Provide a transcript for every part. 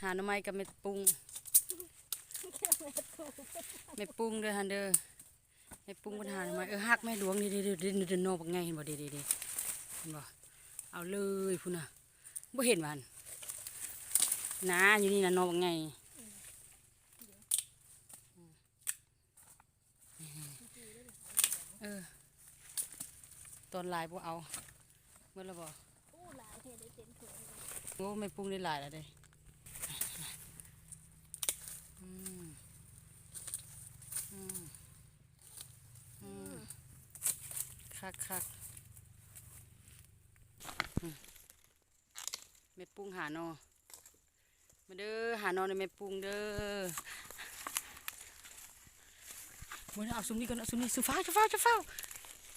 หาหน่อไม้กับเม็ดปุ้งเม็ดปุ้งเด้อฮันเด้อเม็ดปุ้งปัญหาหน่อไม้เออฮักแม่หลวงนี่เด้อเด้อเด้อเด้อโนบักไงเห็นบ่เด้อเด้อเด้อเห็นบ่เอาเลยพุ่นน่ะบ่เห็นมันนะอยู่นี่น่ะโนบักไงเออตอนหลายบ่เอาเมื่อละบ่อู้หลายเฮ็ดได้เต็มถุงเลยโอ้ไม่ปรุงได้หลายแล้วเด้อืมอืมอืม คักคักอืมเม็ดปรุงหาโนอมาเด้อหาโนอในเม็ดปรุงเด้อมื่อเอาซุ้มนี้ก่อนเอาซุ้มนี้ซุ้มฟ้าซุ้มฟ้าซุ้มฟ้า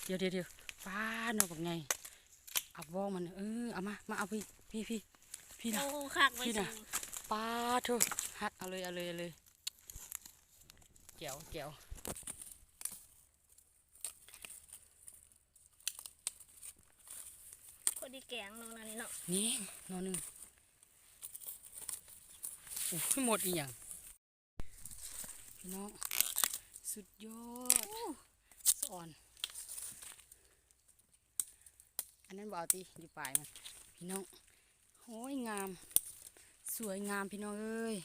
เดี๋ยวเดี๋ยวเดี๋ยวฟ้าเนาะแบบไงเอาวองมันเออเอามามาเอาพี่พี่พี่พี่นะโอ้คักไว้พี่สิน่ะปลาเถอะฮักเอาเลยเอาเลยเอาเลยเจียวเจียว พอ ดีแกงน้องนั่นนี่เนาะนี่นอนหนึ่งโอ้ยหมดอีกอย่างพี่น้องสุดยอดสอน อันนั้นบเอาตีอยู่ปลายมันพี่น้องโอ้ยงาม สวยงามพี่น้องเอ้ย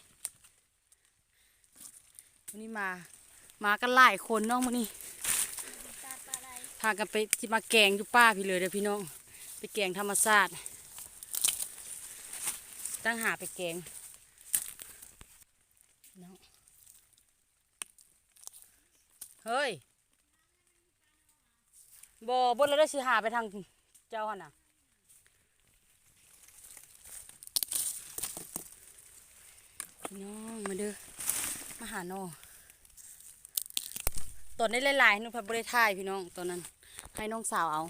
วันนี้มามากันหลายคนเน้องมื้อนี้ตาปลาไหลพากันไปที่มาแกงอยู่ป้าพี่เลยเด้อพี่น้องไป แกงธรรมชาติ ตั้งหาไปแกงน้องเฮ้ยบอบนเราได้สิหาไปทางเจ้าหันน่ะพี่น้องมาเด้อมาหาโนอตอนนี้หลายๆนุ่นพัดบริทายพี่น้องตอนนั้น ให้น้องสาวเอา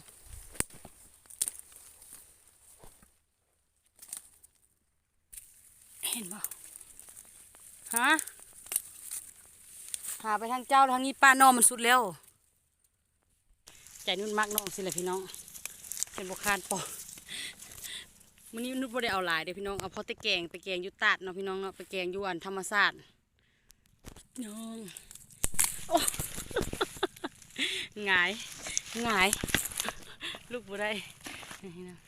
เห็นบ่ฮะหาไปทางเจ้าทางนี้ป้านอมันสุดแล้ว ใจนุ่นมักน้องสิแหละพี่น้อง เป็นบคานปอมื้อนี้นุ่นบ่ได้เอาหลายเด้อพี่น้อง เอาพอต่แกงไปแกงยุตาดเนาะพี่น้องเนาะไปแกงยู่อันธรรมศาสตร์น้องโอ้หงายหงาย ลูกบ่ได้นี่นะ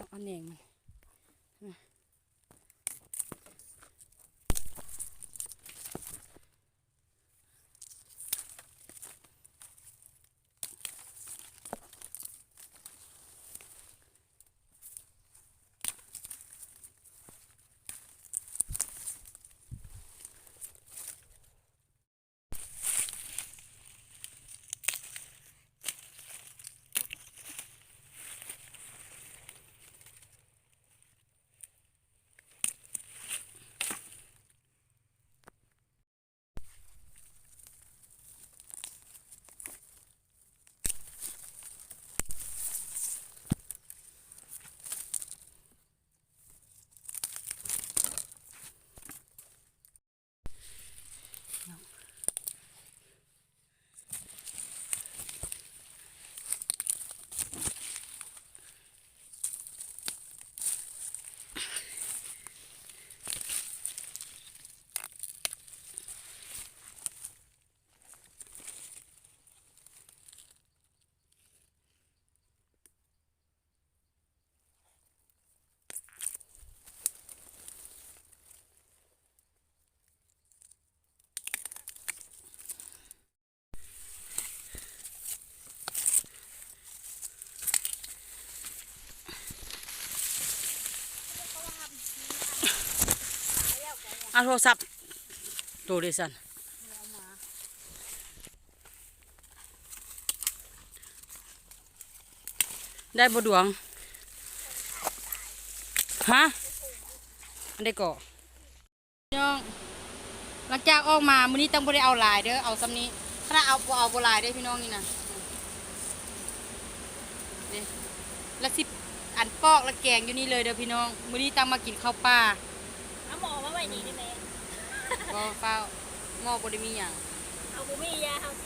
เดี๋ยวเอาแหน่งมัน เอาโทรศัพท์ดูดิสันได้บดวง ฮะอันได้ก่อน้องหลังจากออกมามื้อนี้ต้องบ่ได้เอาหลายเด้อเอาซ้ำนี้ถ้าเอาบ่เอาบ่หลายเด้อพี่น้องนี่นะนี่ละสิบอันปอกและแกงอยู่นี่เลยเด้อพี่น้องมื้อนี้ตั้งมากินข้าวปลาเอาหมอมาไว้นี่ได้ไหม บ่ฟ้าวหม้อบ่ได้มีหยัง เอาบุมียาเอาเท